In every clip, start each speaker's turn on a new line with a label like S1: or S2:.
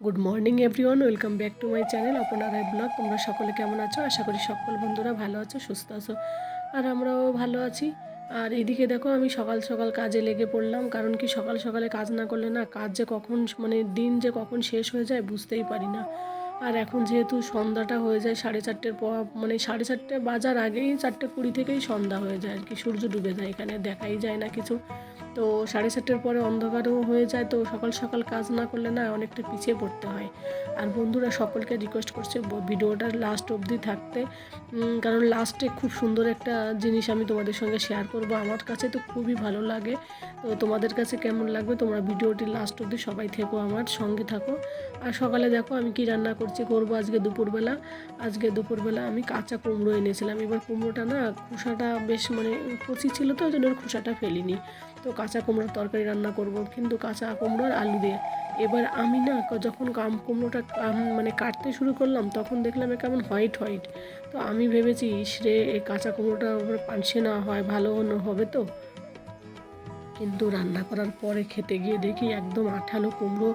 S1: Good morning everyone welcome back to my channel আপনারা blog তোমরা সকলে কেমন আছো? আশা করি সকল বন্ধুরা ভালো আছো, সুস্থ আছো, আর আমরাও ভালো আছি। আর এদিকে দেখো, আমি সকাল সকাল কাজে লেগে পড়লাম, কারণ কি সকাল সকালে কাজ না করলে না কাজ যে কখন মানে দিন যে কখন শেষ হয়ে যায় বুঝতেই পারি না। আর এখন যেহেতু সন্ধ্যাটা হয়ে যায়, সাড়ে চারটের পর মানে সাড়ে চারটে বাজার আগেই চারটে কুড়ি থেকেই সন্ধ্যা হয়ে যায় আর কি, সূর্য ডুবে যায় এখানে, দেখাই যায় না কিছু। তো সাড়ে চারটের পরে অন্ধকারও হয়ে যায়, তো সকাল সকাল কাজ না করলে না অনেকটা পিছিয়ে পড়তে হয়। আর বন্ধুরা, সকলকে রিকোয়েস্ট করছে ভিডিওটার লাস্ট অবধি থাকতে। কারণ লাস্টে খুব সুন্দর একটা জিনিস আমি তোমাদের সঙ্গে শেয়ার করব। আমার কাছে তো খুবই ভালো লাগে। তো তোমাদের কাছে কেমন লাগবে? তোমরা ভিডিওটি লাস্ট অবধি সবাই থেকো আমার সঙ্গে থাকো। আর সকালে দেখো আমি কি রান্না করছি, করব আজকে দুপুরবেলা। আজকে দুপুরবেলা আমি কাঁচা কুমড়ো এনেছিলাম। এবার কুমড়োটা না খোসাটা বেশ মানে কচি ছিল তো, ওই জন্য খোসাটা ফেলিনি। তো কাঁচা কুমড়োর তরকারি রান্না করব, কিন্তু কাঁচা কুমড়োর আলু দিয়ে। এবার আমি না যখন কাম কুমড়োটা মানে কাটতে শুরু করলাম, তখন দেখলাম এ কেমন হোয়াইট হোয়াইট। তো আমি ভেবেছি ইসরে এই কাঁচা কুমড়োটা পানসে না হয়, ভালো হবে তো? কিন্তু রান্না করার পরে খেতে গিয়ে দেখি একদম আঠালো কুমড়ো,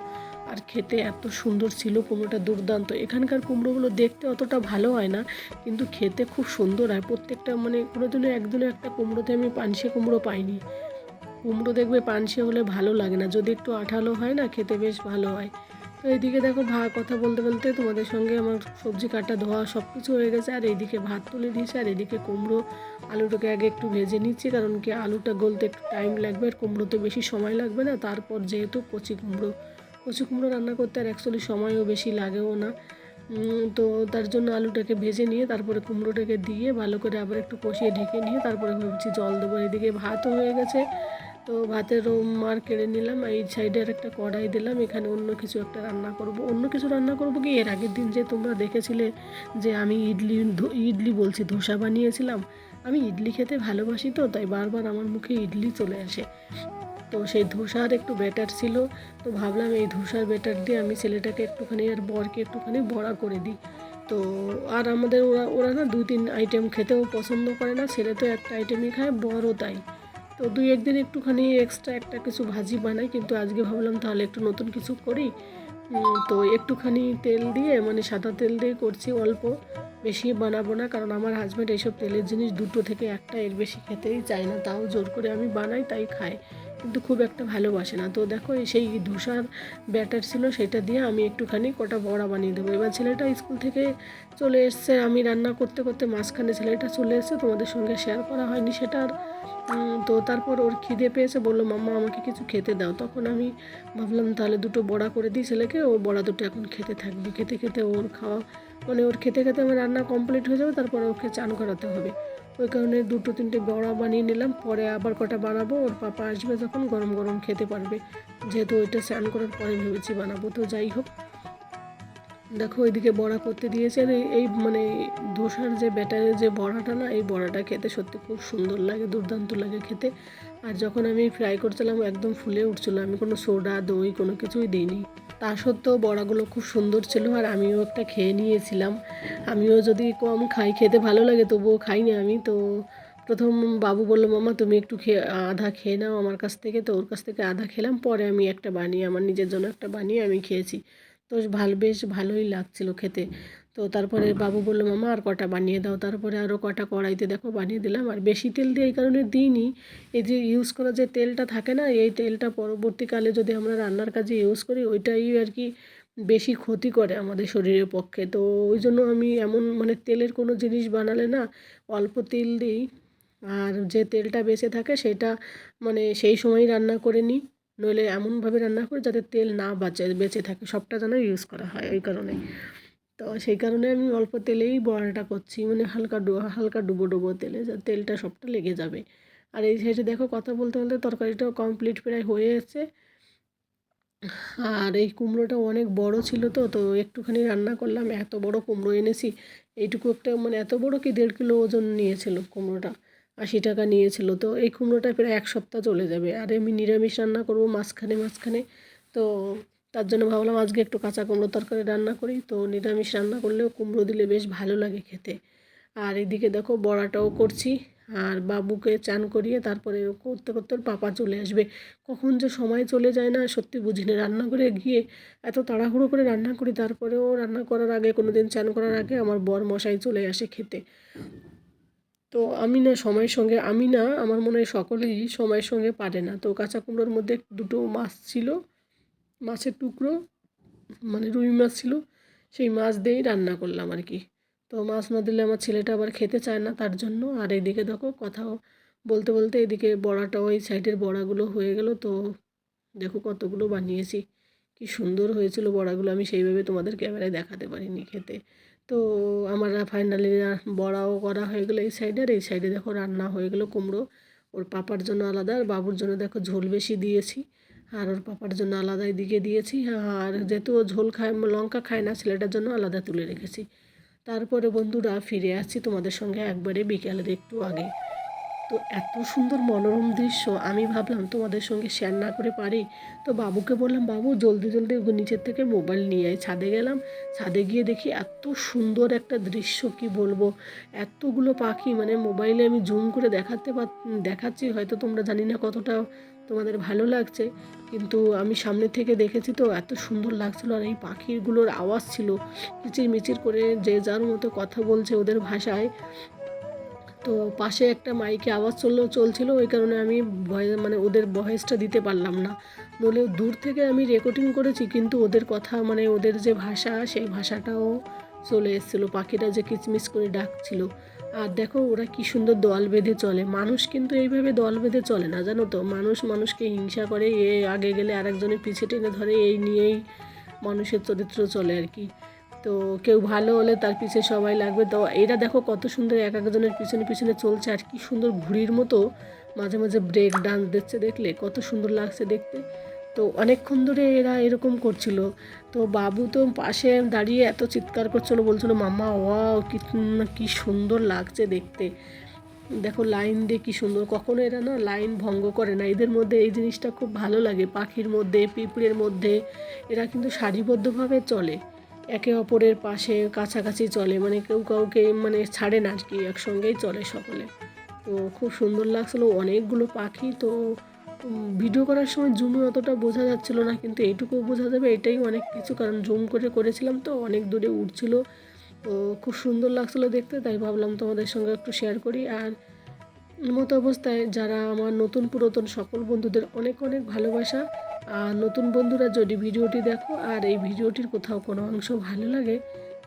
S1: আর খেতে এত সুন্দর ছিল কুমড়োটা, দুর্দান্ত। এখানকার কুমড়োগুলো দেখতে অতটা ভালো হয় না, কিন্তু খেতে খুব সুন্দর হয়। প্রত্যেকটা মানে কোনো দিনও একদিনও একটা কুমড়োতে আমি পানসে কুমড়ো পাইনি। কুমড়ো দেখবে পানসে হলে ভালো লাগে না। যদি একটু আঠালো হয় না, খেতে বেশ ভালো হয়। তো এইদিকে দেখো ভা কথা বলতে বলতে তোমাদের সঙ্গে আমার সবজি কাটা, ধোয়া সব কিছু হয়ে গেছে। আর এইদিকে ভাত তুলে দিয়েছে, আর এদিকে কুমড়ো আলুটাকে আগে একটু ভেজে নিচ্ছি, কারণ কি আলুটা গলতে একটু টাইম লাগবে, আর কুমড়োতে বেশি সময় লাগবে না। তারপর যেহেতু কচি কুমড়ো কচি কুমড়ো রান্না করতে আর অ্যাকচুয়ালি সময়ও বেশি লাগেও না। তো তার জন্য আলুটাকে ভেজে নিয়ে তারপরে কুমড়োটাকে দিয়ে ভালো করে আবার একটু কষিয়ে ঢেকে নিয়ে তারপরে ভাবছি জল দেবো। এদিকে ভাতও হয়ে গেছে তো ভাতের মার কেড়ে নিলাম এই সাইডে আর একটা কড়াই দিলাম। এখানে অন্য কিছু একটা রান্না করব। অন্য কিছু রান্না করব কি? এর আগের দিন যে তোমরা দেখেছিলে যে আমি ইডলি ইডলি বলছি, ধোসা বানিয়েছিলাম। আমি ইডলি খেতে ভালোবাসি তো, তাই বারবার আমার মুখে ইডলি চলে আসে। তো সেই ধোসার একটু ব্যাটার ছিল। তো ভাবলাম এই ধোসার ব্যাটার দিয়ে আমি ছেলেটাকে একটুখানি আর বরকে একটুখানি বড়া করে দিই। তো আর আমাদের ওরা ওরা না দু তিন আইটেম খেতেও পছন্দ করে না। ছেলে তো একটা আইটেমই খায়, বড়ও তাই। তো দুই একদিন একটুখানি এক্সট্রা একটা কিছু ভাজি বানাই, কিন্তু আজকে ভাবলাম তাহলে একটু নতুন কিছু করি। তো একটুখানি তেল দিয়ে মানে সাদা তেল দিয়ে করছি, অল্প। বেশি বানাবো না, কারণ আমার হাজব্যান্ড এইসব তেলের জিনিস দুটো থেকে একটা এর বেশি খেতেই চায় না। তাও জোর করে আমি বানাই, তাই খায়। কিন্তু খুব একটা ভালোবাসে না। তো দেখো, সেই ধোসার ব্যাটার ছিল, সেটা দিয়ে আমি একটুখানি কটা বড়া বানিয়ে দেবো। এবার ছেলেটা স্কুল থেকে চলে এসছে। আমি রান্না করতে করতে মাঝখানে ছেলেটা চলে এসছে, তোমাদের সঙ্গে শেয়ার করা হয়নি সেটা আর তো তারপর ওর খিদে পেয়েছে, বলল, মাম্মা, আমাকে কিছু খেতে দাও। তখন আমি ভাবলাম, তাহলে দুটো বড়া করে দিই ছেলেকে, ও বড়া দুটো এখন খেতে থাকবে। খেতে খেতে ওর খাওয়া মানে ওর খেতে খেতে আমার রান্না কমপ্লিট হয়ে যাবে, তারপরে ওকে চান করাতে হবে। ওই কারণে দুটো তিনটে বড়া বানিয়ে নিলাম, পরে আবার কটা বানাবো। ওর পাপা আসবে যখন, গরম গরম খেতে পারবে। যেহেতু ওইটা স্নান করার পরে ভেবেছি বানাবো, তো যাই হোক। দেখো, ওইদিকে বড়া করতে দিয়েছে। আর এই- মানে ধোসার যে ব্যাটারের যে বড়াটা না, এই বড়াটা খেতে সত্যি খুব সুন্দর লাগে, দুর্দান্ত লাগে খেতে। আর যখন আমি ফ্রাই করছিলাম একদম ফুলে উঠছিল। আমি কোনো সোডা দই কোনো কিছুই দিইনি। তা সত্ত্বেও বড়াগুলো খুব সুন্দর ছিল আর আমিও একটা খেয়ে নিয়েছিলাম। আমিও যদি কম খাই, খেতে ভালো লাগে তবুও খাইনি আমি। তো প্রথম বাবু বলল, মামা, তুমি একটু খেয়ে, আধা খেয়ে নাও আমার কাছ থেকে। তো ওর কাছ থেকে আধা খেলাম। পরে আমি একটা বানিয়ে, আমার নিজের জন্য একটা বানিয়ে আমি খেয়েছি। তো ভালো, বেশ ভালোই লাগছিল খেতে। তো তারপরে বাবু বলল, মামা, আর কটা বানিয়ে দাও? তারপরে আরও কটা কড়াইতে দেখো বানিয়ে দিলাম। আর বেশি তেল দিয়ে এই কারণে দিইনি। এই যে ইউজ করা যে তেলটা থাকে না, এই তেলটা পরবর্তীকালে যদি আমরা রান্নার কাজে ইউজ করি, ওইটাই আর কি বেশি ক্ষতি করে আমাদের শরীরের পক্ষে। তো ওই জন্য আমি এমন মানে তেলের কোনো জিনিস বানালে না, অল্প তেল দিই। আর যে তেলটা বেঁচে থাকে, সেটা মানে সেই সময়ই রান্না করে নিই। নইলে এমনভাবে রান্না করি যাতে তেল না বাঁচে, বেঁচে থাকে, সবটা যেন ইউজ করা হয় ওই কারণে। তো সেই কারণে আমি অল্প তেলেই বড়াটা করছি মানে হালকা ডু, হালকা ডুবো ডুবো তেলে তেলটা সবটা লেগে যাবে। আর এই সাইডে দেখো কথা বলতে বলতে তরকারিটাও কমপ্লিট প্রায় হয়ে এসেছে। আর এই কুমড়োটা অনেক বড় ছিল তো তো একটুখানি রান্না করলাম, এত বড় কুমড়ো এনেছি, এইটুকু একটা মানে এত বড় কি দেড় কিলো ওজন নিয়েছিল কুমড়োটা। আশি টাকা নিয়েছিল। তো এই কুমড়োটা প্রায় এক সপ্তাহ চলে যাবে। আর আমি নিরামিষ রান্না করব মাঝখানে মাঝখানে। তো তার জন্য ভাবলাম আজকে একটু কাঁচা কুমড়ো তরকারি রান্না করি। তো নিরামিষ রান্না করলেও কুমড়ো দিলে বেশ ভালো লাগে খেতে। আর এদিকে দেখো বড়াটাও করছি। আর বাবুকে চান করিয়ে তারপরে করতে করতে ওর পাপা চলে আসবে। কখন যে সময় চলে যায় না, সত্যি বুঝি না। রান্না করে গিয়ে এত তাড়াহুড়ো করে রান্না করি, তারপরেও রান্না করার আগে কোনো দিন চান করার আগে আমার বর মশাই চলে আসে খেতে। তো আমি না সময়ের সঙ্গে, আমি না, আমার মনে হয় সকলেই সময়ের সঙ্গে পারে না। তো কাঁচা কুমড়োর মধ্যে দুটো মাছ ছিল, মাছের টুকরো মানে রুই মাছ ছিল, সেই মাছ দিয়েই রান্না করলাম আর কি। তো মাছ না দিলে আমার ছেলেটা আবার খেতে চায় না তার জন্য। আর এদিকে দেখো কথাও বলতে বলতে এদিকে বড়াটাও এই সাইডের বড়াগুলো হয়ে গেল। তো দেখো কতগুলো বানিয়েছি, কি সুন্দর হয়েছিল বড়াগুলো। আমি সেইভাবে তোমাদের ক্যামেরায় দেখাতে পারিনি খেতে। তো আমার ফাইনালি বড়াও করা হয়ে গেলো এই সাইডে আর এই সাইডে দেখো রান্না হয়ে গেলো কুমড়ো। ওর পাপার জন্য আলাদা, আর বাবুর জন্য দেখো ঝোল বেশি দিয়েছি। আর ওর পাপার জন্য আলাদা এদিকে দিয়েছি। আর যেহেতু ও ঝোল খায়, লঙ্কা খায় না, ছেলেটার জন্য আলাদা তুলে রেখেছি। তারপরে বন্ধুরা ফিরে আসছি তোমাদের সঙ্গে একবারে বিকেলের একটু আগে। তো এত সুন্দর মনোরম দৃশ্য, আমি ভাবলাম তোমাদের সঙ্গে শেয়ার না করে পারি। তো বাবুকে বললাম, বাবু, জলদি জলদি নিচের থেকে মোবাইল নিয়ে আয়। ছাদে গেলাম, ছাদে গিয়ে দেখি এত সুন্দর একটা দৃশ্য, কি বলব? এতগুলো পাখি মানে মোবাইলে আমি জুম করে দেখাতে পার, দেখাচ্ছি, হয়তো তোমরা জানি না কতটা তোমাদের ভালো লাগছে, কিন্তু আমি সামনে থেকে দেখেছি তো এত সুন্দর লাগছিল, আর এই পাখিগুলোর আওয়াজ ছিল, মিচির মিচির করে যে যার মতো কথা বলছে ওদের ভাষায়। তো পাশে একটা মাইকে আওয়াজ চললেও চলছিল, ওই কারণে আমি ভয়েস মানে ওদের ভয়েসটা দিতে পারলাম না। নলে দূর থেকে আমি রেকর্ডিং করেছি, কিন্তু ওদের কথা মানে ওদের যে ভাষা, সেই ভাষাটাও চলে এসেছিল। পাখিটা যে কিচমিচ করে ডাকছিল। আর দেখো ওরা কি সুন্দর দল বেঁধে চলে। মানুষ কিন্তু এইভাবে দল বেঁধে চলে না, জানো তো? মানুষ মানুষকে হিংসা করে, এ আগে গেলে আরেকজনের পিছিয়ে টেনে ধরে, এই নিয়েই মানুষের চরিত্র চলে আর কি। তো কেউ ভালো হলে তার পিছিয়ে সবাই লাগবে। তো এরা দেখো কত সুন্দর এক একজনের পিছনে পিছনে চলছে আর কি সুন্দর ঘুড়ির মতো মাঝে মাঝে ব্রেক ডান্স দিচ্ছে দেখলে, কত সুন্দর লাগছে দেখতে। তো অনেকক্ষণ ধরে এরা এরকম করছিল। তো বাবু তো পাশে দাঁড়িয়ে এত চিৎকার করছিল, বলছিল, মাম্মা, ওয়াও, কি কি সুন্দর লাগছে দেখতে। দেখো লাইন দিয়ে কী সুন্দর। কখনো এরা না লাইন ভঙ্গ করে না। এদের মধ্যে এই জিনিসটা খুব ভালো লাগে। পাখির মধ্যে, পিঁপড়ের মধ্যে, এরা কিন্তু সারিবদ্ধভাবে চলে। একে অপরের পাশে কাছাকাছি চলে মানে কেউ কাউকে মানে ছাড়ে না আর কি একসঙ্গেই চলে সকলে। তো খুব সুন্দর লাগছিল, অনেকগুলো পাখি, তো ভিডিও করার সময় জুমে অতটা বোঝা যাচ্ছিল না, কিন্তু এইটুকু বোঝা যাবে, এটাই অনেক কিছু, কারণ জুম করে করেছিলাম তো, অনেক দূরে উঠছিল। তো খুব সুন্দর লাগছিল দেখতে, তাই ভাবলাম তোমাদের সঙ্গে একটু শেয়ার করি। আর মতো অবস্থায় যারা আমার নতুন পুরাতন সকল বন্ধুদের অনেক অনেক ভালোবাসা, আর নতুন বন্ধুরা যদি ভিডিওটি দেখো আর এই ভিডিওটির কোথাও কোনো অংশ ভালো লাগে,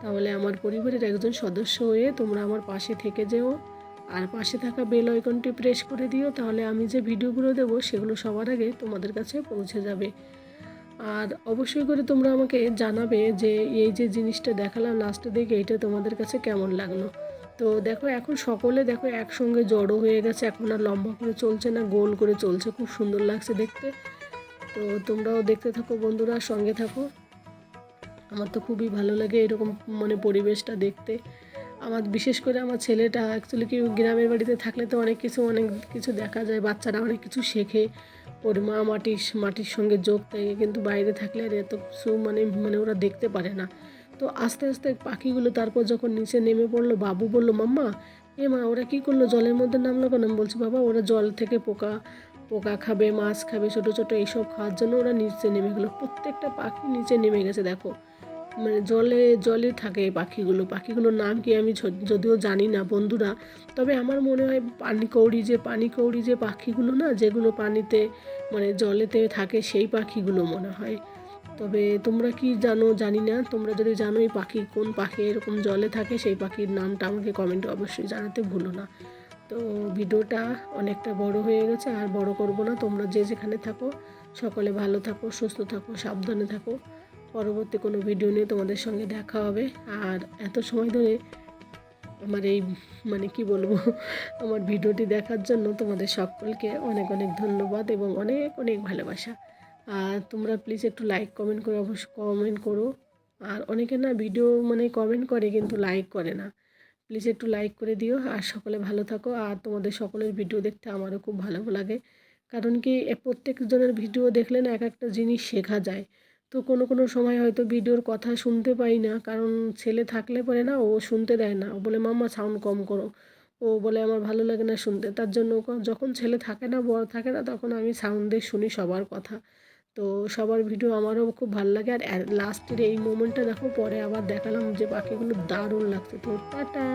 S1: তাহলে আমার পরিবারের একজন সদস্য হয়ে তোমরা আমার পাশে থেকে যেও। আর পাশে থাকা বেল আইকনটি প্রেস করে দিও, তাহলে আমি যে ভিডিওগুলো দেবো সেগুলো সবার আগে তোমাদের কাছে পৌঁছে যাবে। আর অবশ্যই করে তোমরা আমাকে জানাবে যে এই যে জিনিসটা দেখালাম লাস্টে দেখে এটা তোমাদের কাছে কেমন লাগল। তো দেখো এখন সকলে দেখো একসঙ্গে জড়ো হয়ে গেছে, এখন আর লম্বা করে চলছে না, গোল করে চলছে, খুব সুন্দর লাগছে দেখতে। তো তোমরাও দেখতে থাকো বন্ধুরা, সঙ্গে থাকো। আমার তো খুবই ভালো লাগে এরকম মানে পরিবেশটা দেখতে। আমার বিশেষ করে আমার ছেলেটা অ্যাকচুয়ালি কি গ্রামের বাড়িতে থাকলে তো অনেক কিছু অনেক কিছু দেখা যায়, বাচ্চারা অনেক কিছু শেখে। ওর মা মাটির মাটির সঙ্গে যোগ থাকে কিন্তু বাইরে থাকলে আর এত কিছু মানে মানে ওরা দেখতে পারে না। তো আস্তে আস্তে পাখিগুলো তারপর যখন নিচে নেমে পড়ল, বাবু বলল, মাম্মা, এ মা, ওরা কী করল? জলের মধ্যে নামলো কেন? আমি বলছি, বাবা, ওরা জল থেকে পোকা পোকা খাবে, মাছ খাবে, ছোটো ছোটো এইসব খাওয়ার জন্য ওরা নিচে নেমে গেলো। প্রত্যেকটা পাখি নিচে নেমে গেছে, দেখো। মানে জলে জলে থাকে পাখিগুলো। পাখিগুলোর নাম কি আমি যদিও জানি না, বন্ধুরা। তবে আমার মনে হয় পানি কৌড়ি যে পানি কৌড়ি যে পাখিগুলো না, যেগুলো পানিতে মানে জলেতে থাকে, সেই পাখিগুলো মনে হয়। তবে তোমরা কি জানো, জানি না। তোমরা যদি জানো এই পাখি কোন পাখি এরকম জলে থাকে, সেই পাখির নামটা আমাকে কমেন্টে অবশ্যই জানাতে ভুলো না। তো ভিডিওটা অনেকটা বড় হয়ে গেছে, আর বড় করব না। তোমরা যে যেখানে থাকো, সকলে ভালো থাকো, সুস্থ থাকো, সাবধানে থাকো। পরবর্তী কোনো ভিডিও নিয়ে তোমাদের সঙ্গে দেখা হবে। আর এত সময় ধরে আমার এই মানে কি বলব, আমার ভিডিওটি দেখার জন্য তোমাদের সকলকে অনেক অনেক ধন্যবাদ এবং অনেক অনেক ভালোবাসা। আর তোমরা প্লিজ একটু লাইক কমেন্ট করে অবশ্যই কমেন্ট করো। আর অনেকে না ভিডিও মানে কমেন্ট করে কিন্তু লাইক করে না। প্লিজ একটু লাইক করে দিও আর সকলে ভালো থাকো। আর তোমাদের সকলের ভিডিও দেখতে আমারও খুব ভালো লাগে। কারণ কি প্রত্যেকজনের ভিডিও দেখলে না এক একটা জিনিস শেখা যায়। তো কোনো কোনো সময় হয়তো ভিডিওর কথা শুনতে পাই না। কারণ ছেলে থাকলে পরে না ও শুনতে দেয় না। ও বলে, মাম্মা সাউন্ড কম করো। ও বলে, আমার ভালো লাগে না শুনতে। তার জন্য যখন ছেলে থাকে না, বড় থাকে না, তখন আমি সাউন্ড দিয়ে শুনি সবার কথা। তো সবার ভিডিও আমারও খুব ভালো লাগে। আর লাস্টের এই মোমেন্টটা দেখো, পরে আবার দেখালাম যে পাখিগুলো দারুণ লাগছে। তো টাটা!